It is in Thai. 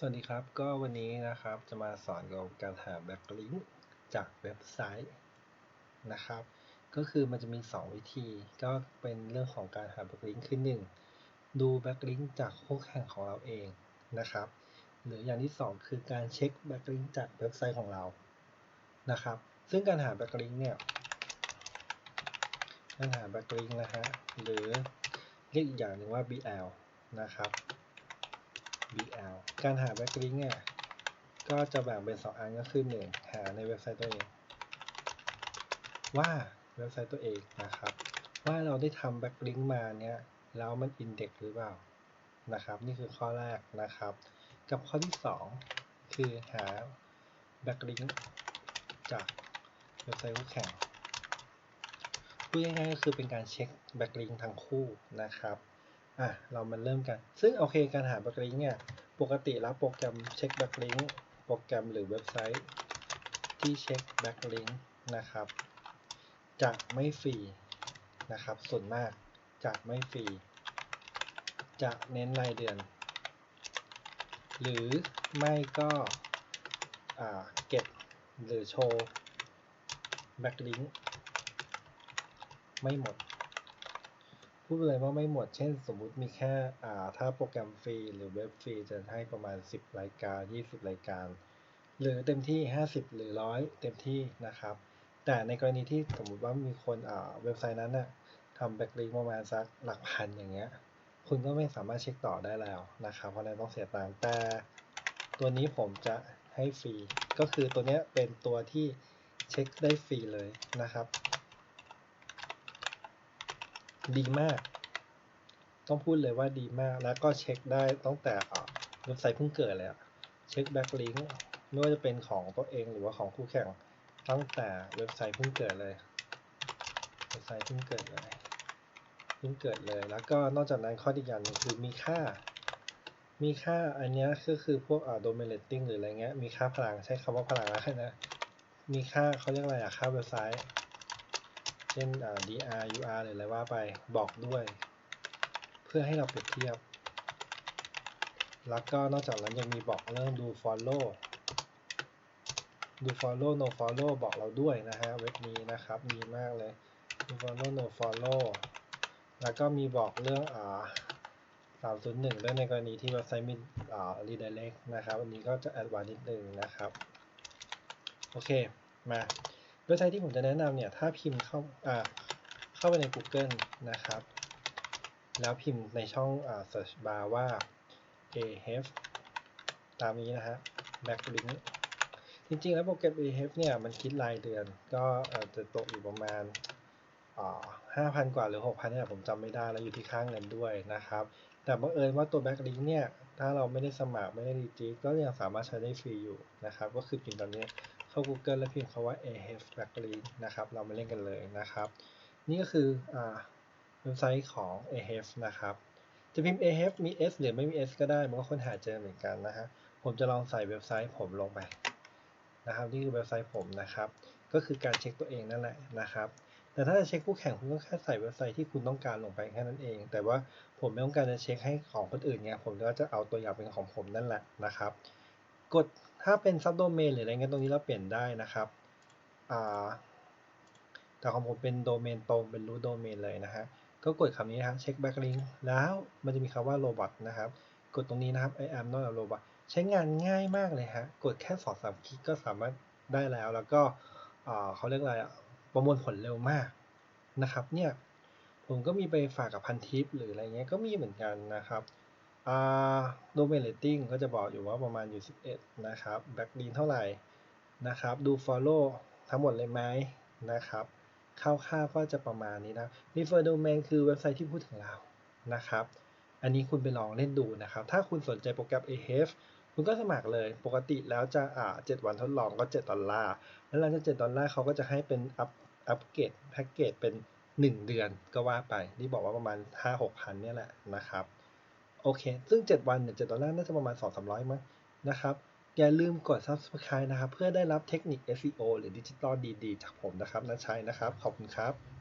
สวัสดีครับ ก็วันนี้นะครับจะมาสอนเกี่ยวกับการหาแบ็กลิงก์จากเว็บไซต์นะครับ ก็คือมันจะมี 2 วิธี ก็เป็นเรื่องของการหาแบ็กลิงก์คือ1ดูแบ็กลิงก์จากคู่แข่งของเราเองนะครับ หรืออย่างที่ 2 คือการเช็คแบ็กลิงก์จากเว็บไซต์ของเรานะครับ ซึ่งการหาแบ็กลิงก์เนี่ยการหาแบ็กลิงก์นะฮะหรือเรียกอีกอย่างหนึ่งว่า BL นะครับ BL การหา backlink เนี่ยก็จะแบ่งเป็น 2 อันก็คือ 1 หาในเว็บไซต์ตัวเอง ว่าเว็บไซต์ตัวเองนะครับ ว่าเราได้ทำ backlink มาเนี่ยแล้วมัน index หรือเปล่านะครับ นี่คือข้อแรกนะครับ กับข้อที่ 2 คือหา backlink จากเว็บไซต์คู่แข่งพูดง่ายๆก็คือเป็นการเช็ค backlink ทั้งคู่นะครับ อะเรามาเริ่มกัน ซึ่งโอเคการหา backlink เนี่ย ปกติแล้วโปรแกรมเช็ค backlink โปรแกรมหรือเว็บไซต์ที่เช็ค backlink นะครับ จะไม่ฟรีนะครับ ส่วนมากจะไม่ฟรี จะเน้นรายเดือน หรือไม่ก็เก็บหรือโชว์ backlink ไม่หมด พูดเลยว่าไม่หมด เช่น สมมุติมีแค่ถ้าโปรแกรมฟรีหรือเว็บฟรีจะให้ประมาณ 10 รายการ 20 รายการ หรือเต็มที่ 50 หรือ 100 เต็มที่นะครับ แต่ในกรณีที่สมมุติว่ามีคนเว็บไซต์นั้นนะทำแบ็กลิงประมาณสักหลักพันอย่างเงี้ย คุณก็ไม่สามารถเช็คต่อได้แล้วนะครับ เพราะนั้นต้องเสียตังค์แต่ ตัวนี้ผมจะให้ฟรี ก็คือตัวนี้เป็นตัวที่เช็คได้ฟรีเลยนะครับ ดีมาก ต้องพูดเลยว่าดีมาก แล้วก็เช็คได้ตั้งแต่เว็บไซต์เพิ่งเกิดเลยเช็คแบ็กลิงก์ไม่ว่าจะเป็นของตัวเองหรือว่าของคู่แข่งตั้งแต่เว็บไซต์เพิ่งเกิดเลย เว็บไซต์เพิ่งเกิดเลย เพิ่งเกิดเลย แล้วก็นอกจากนั้นข้ออีกอย่างนึงคือมีค่า มีค่าอันนี้ก็คือพวกอ่า domain rating หรืออะไรเงี้ย มีค่าพลังใช้คำว่าพลังแล้วนะ มีค่าเขาเรียกอะไรอะค่าเว็บไซต์ ช่น dr ur หรืออะไรว่าไปบอกด้วย เพื่อให้เราเปรียบเทียบ แล้วก็นอกจากนั้นยังมีบอกเรื่องดู follow ดู follow no follow บอกเราด้วยนะฮะเว็บนี้นะครับดีมากเลยดู follow no follow แล้วก็มีบอกเรื่องอ่า301ด้วยในกรณีที่เว็บไซต์มีอ่า redirect นะครับ อันนี้ก็จะแอดวานนิดนึงนะครับ โอเค มา เว็บไซต์ที่ผมจะแนะนำเนี่ยถ้าพิมพ์เข้าเข้าไปใน Google นะครับ แล้วพิมพ์ในช่อง search bar ว่า ahf ตามนี้นะฮะ backlink จริงๆ แล้วโปรแกรม ahf เนี่ยมันคิดรายเดือน ก็จะตกอยู่ประมาณห้าพันกว่าหรือหกพันเนี่ยผมจำไม่ได้แล้วอยู่ที่ค่างเงินด้วยนะครับ แต่บังเอิญว่าตัว backlink เนี่ยถ้าเราไม่ได้สมัครไม่ได้รีจิสก็ยังสามารถใช้ได้ฟรีอยู่นะครับ ก็คือพิมพ์ตอนนี้ เข้า Google แล้วพิมพ์คำว่า ahf backlink นะครับ เรามาเล่นกันเลยนะครับ นี่ก็คืออเว็บไซต์ของ ahf นะครับ จะพิมพ์ ahf มี s หรือไม่มี s ก็ได้ มันก็ค้นหาเจอเหมือนกันนะฮะ ผมจะลองใส่เว็บไซต์ผมลงไปนะครับ นี่คือเว็บไซต์ผมนะครับ ก็คือการเช็คตัวเองนั่นแหละนะครับแต่ถ้าจะเช็คคู่แข่งคุณก็แค่ใส่เว็บไซต์ที่คุณต้องการลงไปแค่นั้นเอง แต่ว่าผมไม่ต้องการจะเช็คให้ของคนอื่นไงผมก็จะเอาตัวอย่างเป็นของผมนั่นแหละนะครับ กด ถ้าเป็นซับโดเมนหรืออะไรเงี้ยตรงนี้เราเปลี่ยนได้นะครับแต่ของผมเป็นโดเมนตรงเป็นรูทโดเมนเลยนะฮะก็กดคำนี้นะครับเช็คแบ็กลิงแล้วมันจะมีคำว่าโรบอทนะครับ กดตรงนี้นะครับ I am not a robot ใช้งานง่ายมากเลยฮะ กดแค่สองสามคลิกก็สามารถได้แล้ว แล้วก็เขาเรียกอะไรประมวลผลเร็วมากนะครับ เนี่ย ผมก็มีไปฝากกับพันทิปหรืออะไรเงี้ยก็มีเหมือนกันนะครับ ดเมนเรตติ้งก็จะบอกอยู่ว่าประมาณอยู่ 11 นะครับแบ็กลีนเท่าไหร่นะครับ ดู Follow ทั้งหมดเลยไหมนะครับคร่าวๆก็จะประมาณนี้นะ Refer Domain คือเว็บไซต์ที่พูดถึงเรานะครับ อันนี้คุณไปลองเล่นดูนะครับ ถ้าคุณสนใจโปรแกรม AHF คุณก็สมัครเลยปกติแล้วจะอ่า7วันทดลองก็ 7 ดอลลาร์ แล้วหลังจาก7ดอลลาร์เขาก็จะให้เป็นอัพอัพเกรดแพ็กเกจเป็น 1 เดือนก็ว่าไป ที่บอกว่าประมาณ 5-6พันเนี่ยแหละนะครับ โอเค ซึ่ง 7 วันเนี่ยเดอลลาร์น่าจะประมาณ 2-300 มั้งนะครับ อย่าลืมกด Subscribe นะครับ เพื่อได้รับเทคนิค SEO หรือดิจิตอลดีๆ จากผมนะครับนะชัยนะครับ ขอบคุณครับ